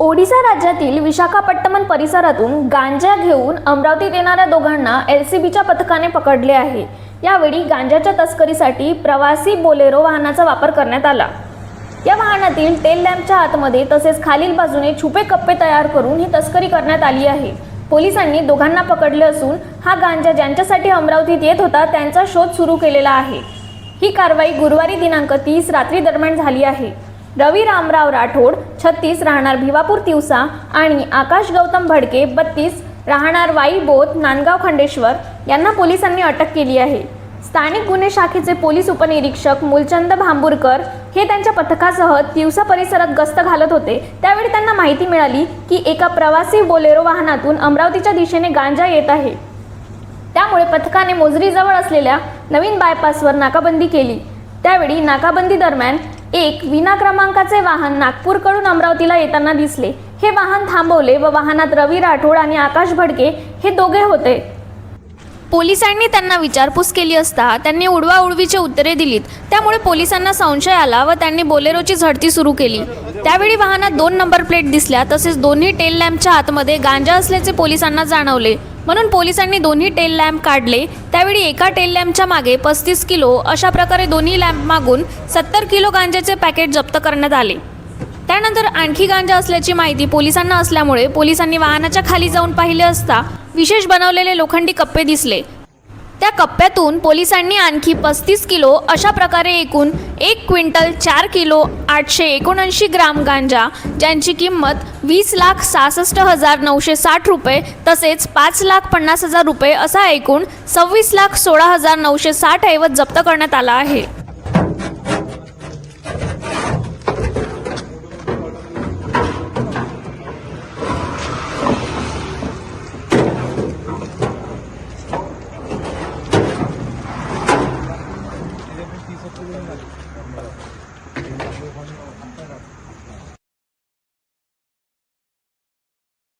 ओडिसा राज्यातील विशाखापट्टणम परिसरातून गांजा घेऊन अमरावतीत येणाऱ्या दोघांना एल सी बीच्या पथकाने पकडले आहे. यावेळी गांजाच्या तस्करीसाठी प्रवासी बोलेरो वाहनाचा वापर करण्यात आला. या वाहनातील टेल लॅम्पच्या आतमध्ये तसेच खालील बाजूने छुपे कप्पे तयार करून ही तस्करी करण्यात आली आहे. पोलिसांनी दोघांना पकडले असून हा गांजा ज्यांच्यासाठी अमरावतीत येत होता त्यांचा शोध सुरू केलेला आहे. ही कारवाई गुरुवारी दिनांक तीस रात्री दरम्यान झाली आहे. रवी रामराव राठोड छत्तीस राहणार भिवापूर तिवसा आणि आकाश गौतम भडके बत्तीस राहणार वाई बोध नांदगाव खंडेश्वर यांना पोलिसांनी अटक केली आहे. स्थानिक गुन्हे शाखेचे पोलीस उपनिरीक्षक मूलचंद भांबूरकर हे त्यांच्या पथकासह तिवसा परिसरात गस्त घालत होते. त्यावेळी त्यांना माहिती मिळाली की एका प्रवासी बोलेरो वाहनातून अमरावतीच्या दिशेने गांजा येत आहे. त्यामुळे पथकाने मोजरीजवळ असलेल्या नवीन बायपासवर नाकाबंदी केली. त्यावेळी नाकाबंदी दरम्यान एक विना क्रमांकाचे वाहन नागपूरकडून अमरावतीला येताना दिसले. हे वाहन थांबवले व वाहनात रवी राठोड आणि आकाश भडके हे दोघे होते. पोलिसांनी त्यांना विचारपूस केली असता त्यांनी उडवाउडवीचे उत्तरे दिलीत. त्यामुळे पोलिसांना संशय आला व त्यांनी बोलेरोची झडती सुरू केली. त्यावेळी वाहनात दोन नंबर प्लेट दिसल्या तसेच दोन्ही टेल लॅम्पच्या आतमध्ये गांजा असल्याचे पोलिसांना जाणवले. म्हणून पोलिसांनी दोन्ही टेल लॅम्प काढले. त्यावेळी एका टेल लॅम्पच्या मागे पस्तीस किलो अशा प्रकारे दोन्ही लॅम्प मागून सत्तर किलो गांजाचे पॅकेट जप्त करण्यात आले. त्यानंतर आणखी गांजा असल्याची माहिती पोलिसांना असल्यामुळे पोलिसांनी वाहनाच्या खाली जाऊन पाहिले असता विशेष बनवलेले लोखंडी कप्पे दिसले. त्या कप्प्यातून पोलिसांनी आणखी पस्तीस किलो अशा प्रकारे एकूण एक क्विंटल चार किलो आठशे एकोणऐंशी ग्राम गांजा ज्यांची किंमत वीस लाख सहासष्ट हजार नऊशे साठ रुपये तसेच पाच लाख पन्नास हजार रुपये असा एकूण सव्वीस लाख सोळा हजार नऊशे साठ ऐवज जप्त करण्यात आला आहे. ってくる。